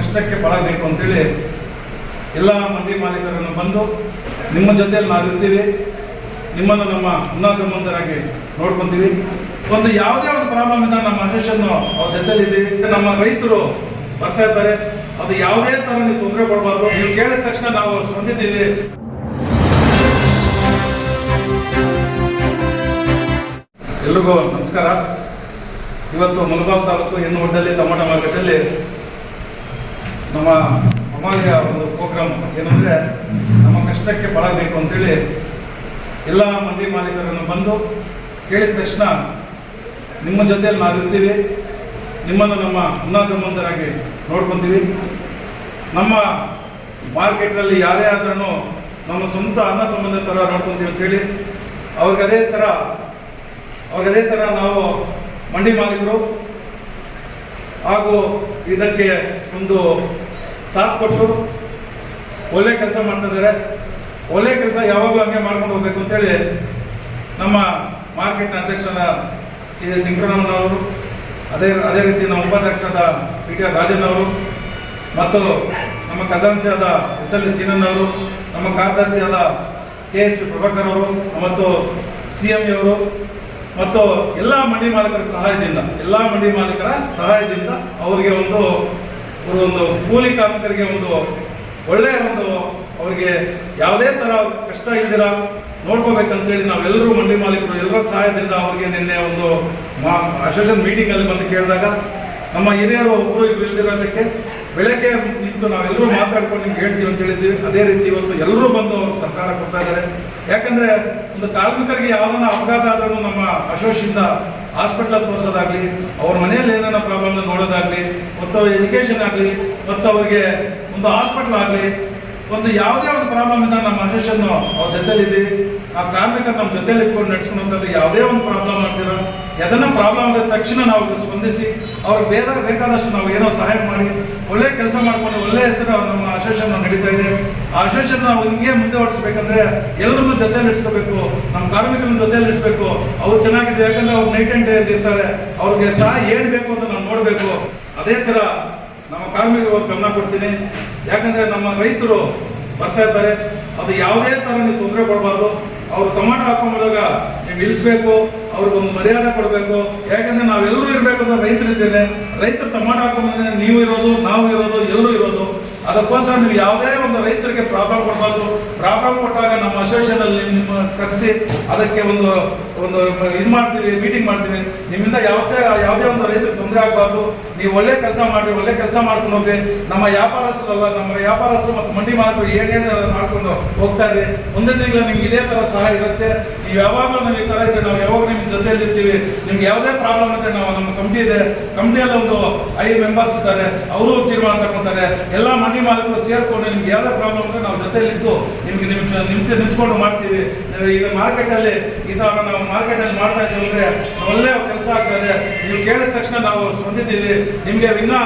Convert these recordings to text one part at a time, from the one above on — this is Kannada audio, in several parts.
ಕಷ್ಟಕ್ಕೆ ಬಲ ಬೇಕು ಅಂತೇಳಿ ಎಲ್ಲ ಮಂಡಿ ಮಾಲೀಕರನ್ನು ಬಂದು ನಿಮ್ಮ ಜೊತೆಯಲ್ಲಿ ನಾವು ಇರ್ತೀವಿ ನಿಮ್ಮನ್ನು ನಮ್ಮ ಉನ್ನತ ಮಂದರಾಗಿ ನೋಡ್ಕೊತೀವಿ. ಒಂದು ಯಾವುದೇ ಒಂದು ಪ್ರಾಬ್ಲಮ್ ಇಂದ ನಮ್ಮ ಅಸೋಸಿಯೇಷನ್ ಅವ್ರ ಜೊತೆಲಿದೆ ನಮ್ಮ ರೈತರು ಬರ್ತಾ ಇದ್ದಾರೆ. ಅದು ಯಾವುದೇ ಥರ ನೀವು ತೊಂದರೆ ಕೊಡಬಾರ್ದು ನೀವು ಕೇಳಿದ ತಕ್ಷಣ ನಾವು ಸ್ಪಂದಿದ್ದೀವಿ ಎಲ್ರಿಗೂ ನಮಸ್ಕಾರ. ಇವತ್ತು ಮುಲಬಾಲ್ ತಾಲೂಕು ಹೆಣ್ಣು ಒಡ್ಡಲ್ಲಿ ಟೊಮೊಟೊ ಮಾರ್ಕೆಟಲ್ಲಿ ನಮ್ಮ ಅಮಾಲ್ಯ ಒಂದು ಪ್ರೋಗ್ರಾಮ್ ಏನಂದರೆ ನಮ್ಮ ಕಷ್ಟಕ್ಕೆ ಬಲ ಬೇಕು ಅಂತೇಳಿ ಎಲ್ಲ ಮಂಡಿ ಮಾಲೀಕರನ್ನು ಬಂದು ಕೇಳಿದ ತಕ್ಷಣ ನಿಮ್ಮ ಜೊತೆಯಲ್ಲಿ ನಾವಿರ್ತೀವಿ. ನಿಮ್ಮನ್ನು ನಮ್ಮ ಉನ್ನತ ಮಂದರಾಗಿ ನೋಡ್ಕೊತೀವಿ. ನಮ್ಮ ಮಾರ್ಕೆಟ್ನಲ್ಲಿ ಯಾರೇ ಆದ್ರೂ ನಮ್ಮ ಸ್ವಂತ ಅನ್ನ ಸಂಬಂಧ ಥರ ನೋಡ್ಕೊತೀವಿ ಅಂತೇಳಿ ಅವ್ರಿಗೆ ಅದೇ ಥರ ಅವ್ರಿಗೆ ಅದೇ ಥರ ನಾವು ಮಂಡಿ ಮಾಲೀಕರು ಹಾಗೂ ಇದಕ್ಕೆ ಒಂದು ಸಾಥ್ ಕೊಟ್ಟು ಒಳ್ಳೆ ಕೆಲಸ ಮಾಡ್ತಾ ಇದ್ದಾರೆ. ಒಳ್ಳೆ ಕೆಲಸ ಯಾವಾಗಲೂ ಹಂಗೆ ಮಾಡ್ಕೊಂಡು ಹೋಗ್ಬೇಕು ಅಂತೇಳಿ ನಮ್ಮ ಮಾರ್ಕೆಟ್ನ ಅಧ್ಯಕ್ಷನ ಇದೆ ಅವರು, ಅದೇ ಅದೇ ರೀತಿ ನಮ್ಮ ಉಪಾಧ್ಯಕ್ಷರಾದ ಪಿ ಟಿ ಆರ್ ರಾಜನ್ ಅವರು ಮತ್ತು ನಮ್ಮ ಖಜಾನ್ಸಿಯಾದ ಎಸ್ ಎಲ್ ಸೀನನ್ ಅವರು, ನಮ್ಮ ಕಾರ್ಯದರ್ಶಿಯಾದ ಕೆ ಎಸ್ ಪಿ ಪ್ರಭಾಕರ್ ಅವರು ಮತ್ತು ಸಿ ಎಂ ಅವರು ಮತ್ತು ಎಲ್ಲ ಮಂಡಿ ಮಾಲೀಕರ ಸಹಾಯದಿಂದ, ಎಲ್ಲ ಮಂಡಿ ಮಾಲೀಕರ ಸಹಾಯದಿಂದ ಅವರಿಗೆ ಒಂದು ಒಂದು ಕೂಲಿ ಕಾರ್ಮಿಕರಿಗೆ ಒಂದು ಒಳ್ಳೆಯ ಒಂದು ಅವರಿಗೆ ಯಾವುದೇ ತರ ಕಷ್ಟ ಇಲ್ದಿರ ನೋಡ್ಕೋಬೇಕಂತೇಳಿ ನಾವೆಲ್ಲರೂ ಮಂಡಿ ಮಾಲೀಕರು ಎಲ್ಲರ ಸಹಾಯದಿಂದ ಅವರಿಗೆ ನಿನ್ನೆ ಒಂದು ಅಸೋಸಿಯೇಷನ್ ಮೀಟಿಂಗ್ ಅಲ್ಲಿ ಬಂದು ಕೇಳಿದಾಗ ನಮ್ಮ ಹಿರಿಯರು ಒಬ್ಬರು ಇಲ್ದಿರೋದಕ್ಕೆ ಬೆಳಗ್ಗೆ ನಿಂತು ನಾವೆಲ್ಲರೂ ಮಾತಾಡ್ಕೊಂಡು ನಿಮ್ಗೆ ಹೇಳ್ತೀವಿ ಅಂತ ಹೇಳಿದ್ದೀವಿ. ಅದೇ ರೀತಿ ಇವತ್ತು ಎಲ್ಲರೂ ಬಂದು ಸರ್ಕಾರ ಕೊಡ್ತಾ ಇದ್ದಾರೆ. ಯಾಕಂದ್ರೆ ಒಂದು ಕಾರ್ಮಿಕರಿಗೆ ಯಾವ್ದನ್ನ ಅಪಘಾತ ಆದ್ರೂ ನಮ್ಮ ಅಶೋಷಿಂದ ಹಾಸ್ಪಿಟಲ್ ತೋರಿಸೋದಾಗ್ಲಿ ಅವ್ರ ಮನೆಯಲ್ಲಿ ಏನೇನೋ ಪ್ರಾಬ್ಲಮ್ ನೋಡೋದಾಗ್ಲಿ ಮತ್ತು ಎಜುಕೇಶನ್ ಆಗಲಿ ಮತ್ತು ಅವರಿಗೆ ಒಂದು ಹಾಸ್ಪಿಟಲ್ ಆಗಲಿ ಒಂದು ಯಾವುದೇ ಒಂದು ಪ್ರಾಬ್ಲಮ್ ಇಂದ ನಮ್ಮ ಅಸೋಸಿಯೇಷನ್ ಅವ್ರ ಜೊತೆಲಿದೆ ಆ ಕಾರ್ಮಿಕ ನಮ್ಮ ಜೊತೆಲಿ ಇಟ್ಕೊಂಡು ನಡ್ಸ್ಕೊಂಡಂಥದ್ದು ಯಾವುದೇ ಒಂದು ಪ್ರಾಬ್ಲಮ್ ಆಗ್ತಿರೋ ಎದನ್ನ ಪ್ರಾಬ್ಲಮ್ ಆದ ತಕ್ಷಣ ನಾವು ಸ್ಪಂದಿಸಿ, ಅವ್ರಿಗೆ ಬೇರೆ ಬೇಕಾದಷ್ಟು ನಾವು ಏನೋ ಸಹಾಯ ಮಾಡಿ, ಒಳ್ಳೆ ಕೆಲಸ ಮಾಡ್ಕೊಂಡು ಒಳ್ಳೆ ಹೆಸರು ನಮ್ಮ ಅಸೋಸಿಯೇಷನ್ ನಡೀತಾ ಇದೆ. ಆ ಅಸೋಸಿಯೇಷನ್ ನಾವು ಹಿಂಗೆ ಎಲ್ಲರನ್ನು ಜೊತೆಲಿ ಇಡಿಸ್ಕೋಬೇಕು, ನಮ್ಮ ಕಾರ್ಮಿಕರನ್ನ ಜೊತೆಲಿ ಇಡಿಸ್ಬೇಕು. ಅವ್ರು ಚೆನ್ನಾಗಿದೆ ಯಾಕಂದ್ರೆ ಅವ್ರು ನೈಟ್ ಅಂಡ್ ಡೇ ಇರ್ತಾರೆ. ಅವ್ರಿಗೆ ಸಹ ಏನು ಬೇಕು ಅಂತ ನಾವು ನೋಡಬೇಕು. ಅದೇ ನಮ್ಮ ಕಾರ್ಮಿಕರು ಗಮನ ಕೊಡ್ತೀನಿ. ಯಾಕಂದ್ರೆ ನಮ್ಮ ರೈತರು ಬರ್ತಾ ಇದ್ದಾರೆ. ಅದು ಯಾವುದೇ ತರ ನೀವು ತೊಂದರೆ ಕೊಡಬಾರ್ದು ಅವರು ಟೊಮಾಟೊ ಹಾಕೊಂಬಾಗ ನೀವು ನಿಲ್ಲಿಸ್ಬೇಕು. ಅವ್ರಿಗೊಂದು ಮರ್ಯಾದೆ ಕೊಡಬೇಕು. ಯಾಕಂದ್ರೆ ನಾವೆಲ್ಲರೂ ಇರಬೇಕು ಅಂತ ರೈತರಿದ್ದೇನೆ ರೈತರು ಟೊಮಾಟೊ ಹಾಕೊಂಡ್ರೆ ನೀವು ಇರೋದು, ನಾವು ಇರೋದು ಎಲ್ಲರೂ ಇರೋದು. ಅದಕ್ಕೋಸ್ಕರ ನೀವು ಯಾವುದೇ ಒಂದು ರೈತರಿಗೆ ಪ್ರಾಬ್ಲಮ್ ಕೊಡಬಾರ್ದು. ಪ್ರಾಬ್ಲಮ್ ಕೊಟ್ಟಾಗ ನಮ್ಮ ಅಸೋಸಿಯೇಷನ್ ಅಲ್ಲಿ ನಿಮ್ಮ ಕರೆಸಿ ಅದಕ್ಕೆ ಒಂದು ಒಂದು ಇದು ಮಾಡ್ತೀವಿ ಮೀಟಿಂಗ್ ಮಾಡ್ತೀವಿ. ನಿಮ್ಮಿಂದ ಯಾವುದೇ ಯಾವುದೇ ಒಂದು ರೈತರಿಗೆ ತೊಂದರೆ ಆಗಬಾರ್ದು. ನೀವು ಒಳ್ಳೆ ಕೆಲಸ ಮಾಡಿ ಒಳ್ಳೆ ಕೆಲಸ ಮಾಡ್ಕೊಂಡು ಹೋಗ್ರಿ. ನಮ್ಮ ವ್ಯಾಪಾರಸ್ಥರಲ್ಲ ನಮ್ಮ ವ್ಯಾಪಾರಸ್ಥರು ಮತ್ತು ಮಂಡಿ ಮಾಲೀಕರು ಏನೇನು ಮಾಡ್ಕೊಂಡು ಹೋಗ್ತಾ ಇರಿ ಮುಂದಿನ ತಿಂಗಳು ನಿಮ್ಗೆ ಇದೇ ಥರ ಸಹಾಯ ಇರುತ್ತೆ. ನೀವು ಯಾವಾಗಲೂ ನಮಗೆ ತರ ಇದ್ದರೆ ನಾವು ಯಾವಾಗ ನಿಮ್ಮ ಜೊತೆಯಲ್ಲಿ ಇರ್ತೀವಿ. ನಿಮ್ಗೆ ಯಾವುದೇ ಪ್ರಾಬ್ಲಮ್ ಅಂತ ನಾವು ನಮ್ಮ ಕಂಪ್ನಿ ಇದೆ. ಕಂಪ್ನಿಯಲ್ಲಿ ಒಂದು ಐದು ಮೆಂಬರ್ಸ್ ಇದ್ದಾರೆ. ಅವರು ತೀರ್ಮಾನ ತಗೊಂತಾರೆ. ಎಲ್ಲ ಮಂಡಿ ಮಾಲೀಕರು ಸೇರ್ಕೊಂಡು ನಿಮ್ಗೆ ಯಾವುದೇ ಪ್ರಾಬ್ಲಮ್ ಇದ್ದರೆ ನಾವು ಜೊತೆಯಲ್ಲಿ ಇತ್ತು ನಿಮ್ಗೆ ನಿಮ್ಮ ನಿಮ್ಮ ನಿಂತ್ಕೊಂಡು ಮಾಡ್ತೀವಿ. ಈಗ ಮಾರ್ಕೆಟ್ ಅಲ್ಲಿ ಈ ತರ ನಾವು ಮಾರ್ಕೆಟ್ ಅಲ್ಲಿ ಮಾಡ್ತಾ ಇದ್ದೀವಿ ಅಂದ್ರೆ ಒಳ್ಳೆ ಕೆಲಸ ಆಗ್ತದೆ. ನೀವು ಕೇಳಿದ ತಕ್ಷಣ ನಾವು ಸ್ಪಂದಿದ್ದೀವಿ ನಿಮಗೆ ಇನ್ನೂ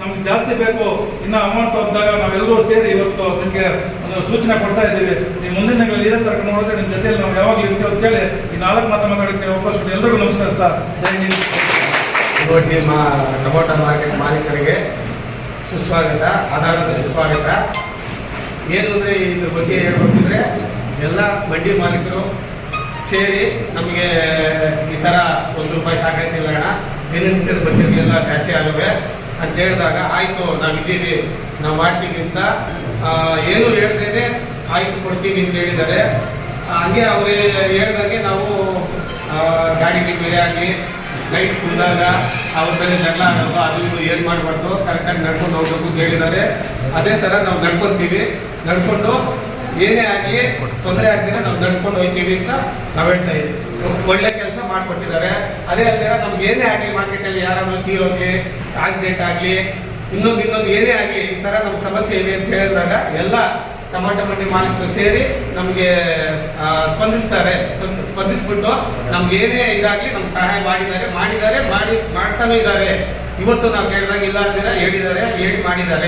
ನಮ್ಗೆ ಜಾಸ್ತಿ ಬೇಕು. ಇನ್ನ ಅಮೌಂಟ್ ಅಂದಾಗ ನಾವೆಲ್ಲರೂ ಸೇರಿ ಇವತ್ತು ನಿಮಗೆ ಒಂದು ಸೂಚನೆ ಕೊಡ್ತಾ ಇದ್ದೀವಿ. ನೀವು ಮುಂದಿನ ದಿನಗಳಲ್ಲಿ ಇದೇ ತರಕ ನೋಡಿದ್ರೆ ನಿಮ್ಮ ಜೊತೆಯಲ್ಲಿ ನಾವು ಯಾವಾಗಲೂ ಇರ್ತೀವಿ ಅಂತೇಳಿ ಈ ನಾಲ್ಕು ಮಾತು ಮಾತಾಡೋಕ್ಕೆ ಅವಕಾಶ ಎಲ್ಲರಿಗೂ ನಮಸ್ಕಾರ ಸರ್. ಜೈ ಹಿಂದ್. ಇವತ್ತಿನ ಮಾ ಟೊಮೊಟೊ ಮಾರ್ಕೆಟ್ ಮಾಲೀಕರಿಗೆ ಸುಸ್ವಾಗತ ಆಧಾರದ ಸುಸ್ವಾಗತ. ಏನು ಅಂದರೆ ಇದ್ರ ಬಗ್ಗೆ ಹೇಳ್ಬೇಕಂದ್ರೆ ಎಲ್ಲ ಬಡ್ಡಿ ಮಾಲೀಕರು ಸೇರಿ ನಮಗೆ ಈ ಥರ ಒಂದು ರೂಪಾಯಿ ಸಾಕಾಯ್ತಿಲ್ಲ ಅಣ್ಣ. ದಿನನಿತ್ಯದ ಬಡ್ಡಿಗಳೆಲ್ಲ ಜಾಸ್ತಿ ಆಗವೆ ಅಂತ ಹೇಳಿದಾಗ, ಆಯಿತು ನಾವಿದ್ದೀವಿ ನಾವು ಮಾಡ್ತೀವಿ ಅಂತ ಏನೂ ಹೇಳ್ದೇನೆ ಆಯಿತು, ಕೊಡ್ತೀವಿ ಅಂತ ಹೇಳಿದ್ದಾರೆ. ಹಂಗೆ ಅವರು ಹೇಳ್ದಂಗೆ ನಾವು ಗಾಡಿ ಬೇರೆ ಆಗಲಿ ನೈಟ್ ಕುಡಿದಾಗ ಅವ್ರ ಮೇಲೆ ಜಗಳ ಆಡೋದು, ಅದು ಇವರು ಏನು ಮಾಡಬಾರ್ದು, ಕರೆಕ್ಟಾಗಿ ನಡ್ಕೊಂಡು ಹೋಗ್ಬೇಕು ಅಂತ ಹೇಳಿದ್ದಾರೆ. ಅದೇ ಥರ ನಾವು ನಡ್ಕೊತೀವಿ. ನಡ್ಕೊಂಡು ಏನೇ ಆಗಲಿ ತೊಂದರೆ ಆಗ್ದಿರ ನಾವು ನಡ್ಕೊಂಡು ಹೋಗ್ತೀವಿ ಅಂತ ನಾವು ಹೇಳ್ತಾ ಇದ್ದೀವಿ ಒಳ್ಳೆ ಕೆಲಸ ಮಾಡಿಕೊಟ್ಟಿದ್ದಾರೆ. ಅದೇ ಅಲ್ದಿರ ನಮ್ಗೆ ಏನೇ ಆಗಲಿ ಮಾರ್ಕೆಟಲ್ಲಿ ಯಾರಾದರೂ ತೀರೋಗ್ಲಿ ಆಕ್ಸಿಡೆಂಟ್ ಆಗಲಿ, ಇನ್ನೊಂದು ಇನ್ನೊಂದು ಏನೇ ಆಗಲಿ ಈ ಥರ ನಮ್ಮ ಸಮಸ್ಯೆ ಇದೆ ಅಂತ ಹೇಳಿದಾಗ ಎಲ್ಲ ಟೊಮಾಟೊ ಮಂಡಿ ಮಾಲೀಕರು ಸೇರಿ ನಮಗೆ ಸ್ಪಂದಿಸ್ತಾರೆ. ಸ್ಪಂದ- ಸ್ಪಂದಿಸ್ಬಿಟ್ಟು ನಮ್ಗೆ ಏನೇ ಇದಾಗಲಿ ನಮ್ಗೆ ಸಹಾಯ ಮಾಡಿದ್ದಾರೆ. ಮಾಡಿದ್ದಾರೆ, ಮಾಡಿ, ಮಾಡ್ತಾನೂ ಇದ್ದಾರೆ. ಇವತ್ತು ನಾವು ಕೇಳಿದಾಗ ಇಲ್ಲ ಅಂದಿರ ಹೇಳಿದ್ದಾರೆ, ಹೇಳಿ ಮಾಡಿದ್ದಾರೆ.